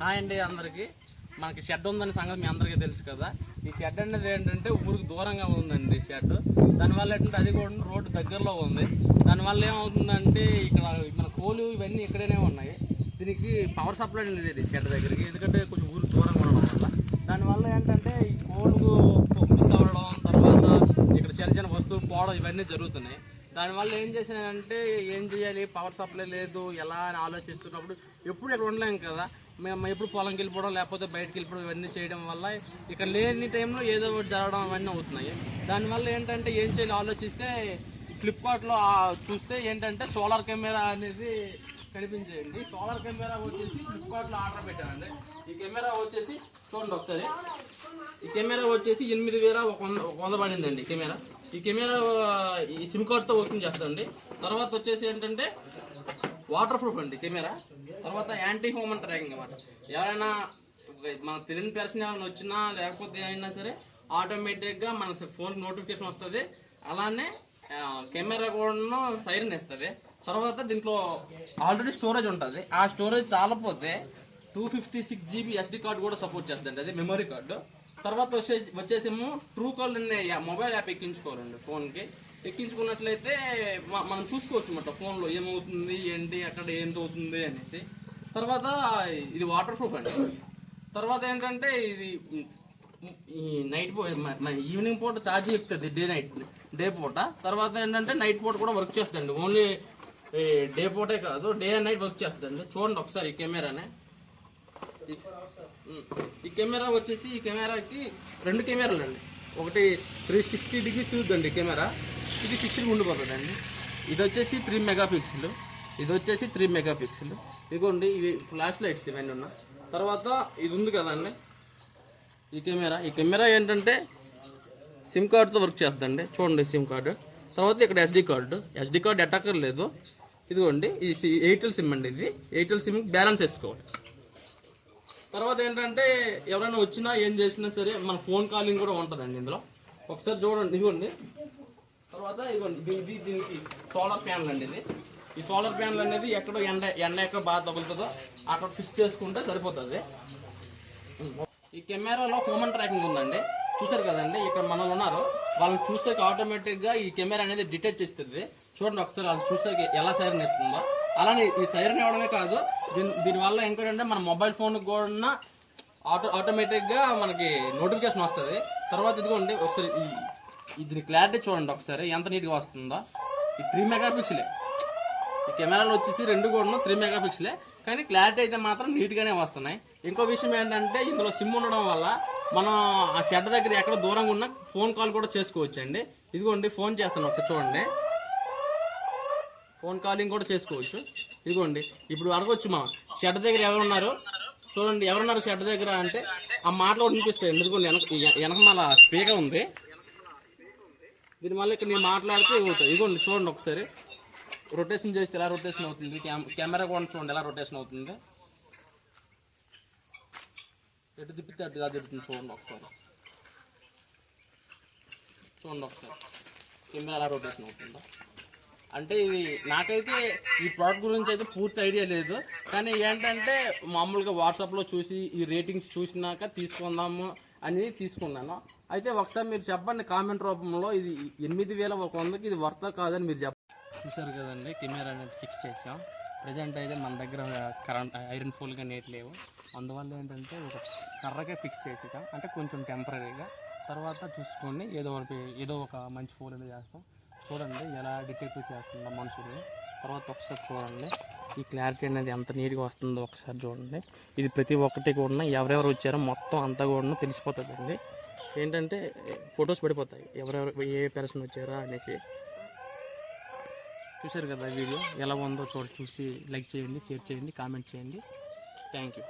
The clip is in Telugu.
హాయ్ అండి అందరికి. మనకి షెడ్ ఉందని సంగతి మీ అందరికీ తెలుసు కదా. ఈ షెడ్ అనేది ఏంటంటే ఊరికి దూరంగా ఉందండి ఈ షెడ్. దానివల్ల ఏంటంటే అది కూడా రోడ్డు దగ్గరలో ఉంది. దానివల్ల ఏమవుతుందంటే ఇక్కడ మన కోలు ఇవన్నీ ఇక్కడనే ఉన్నాయి. దీనికి పవర్ సప్లై లేదు షెడ్ దగ్గరికి. ఎందుకంటే కొంచెం ఊరికి దూరంగా ఉండడం వల్ల. దానివల్ల ఏంటంటే ఈ కోళ్ళు మిస్ అవ్వడం తర్వాత ఇక్కడ చిన్న చిన్న వస్తువులు పోవడం ఇవన్నీ జరుగుతున్నాయి. దానివల్ల ఏం చేసినానంటే ఏం చేయాలి? పవర్ సప్లై లేదు. ఎలా అని ఆలోచిస్తున్నప్పుడు ఎప్పుడు ఇక్కడ ఉండలేం కదా. మేము ఎప్పుడు పొలంకి వెళ్ళిపోవడం లేకపోతే బయటకు వెళ్ళిపోవడం ఇవన్నీ చేయడం వల్ల ఇక్కడ లేని టైంలో ఏదో ఒకటి జరగడం అవన్నీ అవుతున్నాయి. దానివల్ల ఏంటంటే ఏం చేయాలి ఆలోచిస్తే ఫ్లిప్కార్ట్లో చూస్తే ఏంటంటే సోలార్ కెమెరా అనేది కనిపించేయండి. సోలార్ కెమెరా వచ్చేసి ఫ్లిప్కార్ట్లో ఆర్డర్ పెట్టానండి. ఈ కెమెరా వచ్చేసి చూడండి ఒకసారి. ఈ కెమెరా వచ్చేసి ఎనిమిది వేల ఒక వంద ఒక వంద పడిందండి కెమెరా. ఈ కెమెరా ఈ సిమ్ కార్డ్తో వర్కింగ్ చేస్తుందండి తర్వాత వచ్చేసి ఏంటంటే వాటర్ ప్రూఫ్ అండి కెమెరా. తర్వాత యాంటీ హ్యూమన్ ట్రాకింగ్ అన్నమాట. ఎవరైనా మనకు తెలియని పర్సన్ ఏమైనా వచ్చినా లేకపోతే ఏమైనా సరే ఆటోమేటిక్గా మన ఫోన్ నోటిఫికేషన్ వస్తుంది. అలానే కెమెరా కూడా సైరన్ ఇస్తుంది తర్వాత దీంట్లో ఆల్రెడీ స్టోరేజ్ ఉంటుంది. ఆ storage చాలపోతే two fifty six GB SD card కూడా సపోర్ట్ చేస్తుంది అది మెమరీ కార్డు తర్వాత వచ్చే వచ్చేసేమో ట్రూ కాల్ అనే మొబైల్ యాప్ ఎక్కించుకోవాలండి ఫోన్కి ఎక్కించుకున్నట్లయితే మనం చూసుకోవచ్చు అనమాట ఫోన్లో ఏమవుతుంది ఏంటి అక్కడ ఏంటి అవుతుంది అనేసి. తర్వాత ఇది వాటర్ ప్రూఫ్ అండి. తర్వాత ఏంటంటే ఇది ఈ నైట్ ఈవినింగ్ పూట ఛార్జ్ ఎక్కుతుంది డే నైట్ డే పూట. తర్వాత ఏంటంటే నైట్ పూట కూడా వర్క్ చేస్తుంది ఓన్లీ డే పూటే కాదు డే అండ్ నైట్ వర్క్ చేస్తుంది చూడండి ఒకసారి ఈ కెమెరానే. ఈ- ఈ కెమెరా వచ్చేసి ఈ కెమెరాకి రెండు కెమెరాలు అండి ఒకటి త్రీ సిక్స్టీ డిగ్రీస్ చూద్దండి కెమెరా. ఇది ఫిక్స్డ్ ఉండిపోతుంది అండి ఇది వచ్చేసి త్రీ మెగా పిక్సెల్ ఇది వచ్చేసి త్రీ మెగా పిక్సెల్ ఇదిగోండి ఇవి ఫ్లాష్ లైట్స్ ఇవన్నీ ఉన్నా తర్వాత ఇది ఉంది కదండి. ఈ కెమెరా. ఈ కెమెరా ఏంటంటే సిమ్ కార్డ్తో వర్క్ చేస్తుందండి. చూడండి సిమ్ కార్డు తర్వాత ఇక్కడ ఎస్డి కార్డు ఎస్డి కార్డు ఎట్టక్కర్ ఇదిగోండి ఇది ఎయిర్టెల్ సిమ్ అండి ఇది. ఎయిర్టెల్ సిమ్ బ్యాలెన్స్ వేసుకోవాలి. తర్వాత ఏంటంటే ఎవరైనా వచ్చినా ఏం చేసినా సరే మన ఫోన్ కాలింగ్ కూడా ఉంటుందండి ఇందులో. ఒకసారి చూడండి ఇదిగోండి. తర్వాత ఇదిగోండి దీనికి దీనికి సోలార్ ప్యానల్ అండి ఇది. ఈ సోలార్ ప్యానల్ అనేది ఎక్కడో ఎండ ఎండ ఎక్కడ బాగా తగులుతుందో అక్కడ ఫిక్స్ చేసుకుంటే సరిపోతుంది. ఈ కెమెరాలో హ్యూమన్ ట్రాకింగ్ ఉందండి. చూసారు కదండి? ఇక్కడ మనం ఉన్నారు. వాళ్ళని చూస్తే ఆటోమేటిక్గా ఈ కెమెరా అనేది డిటెక్ట్ చేస్తుంది. చూడండి ఒకసారి వాళ్ళు చూస్తే ఎలా సైరన్ ఇస్తుందో. అలానే ఈ సైరన్ ఇవ్వడమే కాదు దీని దీనివల్ల ఏంటంటే మన మొబైల్ ఫోన్ కూడా ఆటో ఆటోమేటిక్గా మనకి నోటిఫికేషన్ వస్తుంది. తర్వాత ఇదిగోండి ఒకసారి ఈ దీని క్లారిటీ చూడండి ఒకసారి. ఎంత నీట్గా వస్తుందో. ఈ త్రీ మెగా పిక్సలే ఈ కెమెరాలు వచ్చేసి రెండు కూడా త్రీ మెగా పిక్సెలే కానీ క్లారిటీ అయితే మాత్రం నీట్గానే వస్తున్నాయి. ఇంకో విషయం ఏంటంటే ఇందులో సిమ్ ఉండడం వల్ల మనం ఆ షెడ్ దగ్గర ఎక్కడ దూరంగా ఉన్నా ఫోన్ కాల్ కూడా చేసుకోవచ్చు అండి ఇదిగోండి ఫోన్ చేస్తాను ఒకసారి చూడండి. ఫోన్ కాలింగ్ కూడా చేసుకోవచ్చు. ఇదిగోండి ఇప్పుడు అడగొచ్చు మా షెడ్ దగ్గర ఎవరు ఉన్నారు? చూడండి ఎవరున్నారు షెడ్ దగ్గర అంటే ఆ మాటలు కూడా వినిపిస్తాయి. ఎందుకు? వెనక వెనక మళ్ళా స్పీకర్ ఉంది. దీని మళ్ళీ ఇక్కడ నేను మాట్లాడితే అవుతుంది ఇదిగోండి చూడండి ఒకసారి. రొటేషన్ చేస్తే ఎలా రొటేషన్ అవుతుంది? కెమెరా కూడా చూడండి ఎలా రొటేషన్ అవుతుంది? ఎటు తిప్పితే అటు కాదు తిప్పుతుంది చూడండి ఒకసారి. చూడండి ఒకసారి. కెమెరా ఎలా రొటేషన్ అవుతుందో. అంటే ఇది నాకైతే ఈ ప్రోడక్ట్ గురించి అయితే పూర్తి ఐడియా లేదు. కానీ ఏంటంటే మామూలుగా వాట్సాప్లో చూసి ఈ రేటింగ్స్ చూసినాక తీసుకుందాము అని తీసుకున్నాను. అయితే ఒకసారి మీరు చెప్పండి కామెంట్ రూపంలో ఇది ఎనిమిది వేల ఒక వందకి ఇది వర్త కాదని మీరు చెప్ప చూసారు కదండి కెమెరా అనేది ఫిక్స్ చేసాం ప్రజెంట్ అయితే మన దగ్గర కరెంట్ ఐరన్ ఫోల్గా నేట్ లేవు. అందువల్ల ఏంటంటే ఒక కర్రకే ఫిక్స్ చేసేసాం. అంటే కొంచెం టెంపరీగా తర్వాత చూసుకొని ఏదో ఒకటి ఏదో ఒక మంచి ఫోన్ అనేది చేస్తాం చూడండి ఎలా డిటెక్టివ్ చేస్తుందో మనుషులు. తర్వాత ఒకసారి చూడండి ఈ క్లారిటీ అనేది ఎంత నీట్గా వస్తుందో ఒకసారి చూడండి. ఇది ప్రతి ఒక్కటి కూడా ఎవరెవరు వచ్చారో మొత్తం అంతా కూడా తెలిసిపోతుందండి. ఏంటంటే ఫొటోస్ పడిపోతాయి. ఎవరెవరు ఏ పర్సన్ వచ్చారా అనేసి. చూశారు కదా వీడియో? ఎలా ఉందో చూడ చూసి లైక్ చేయండి షేర్ చేయండి కామెంట్ చేయండి. Thank you.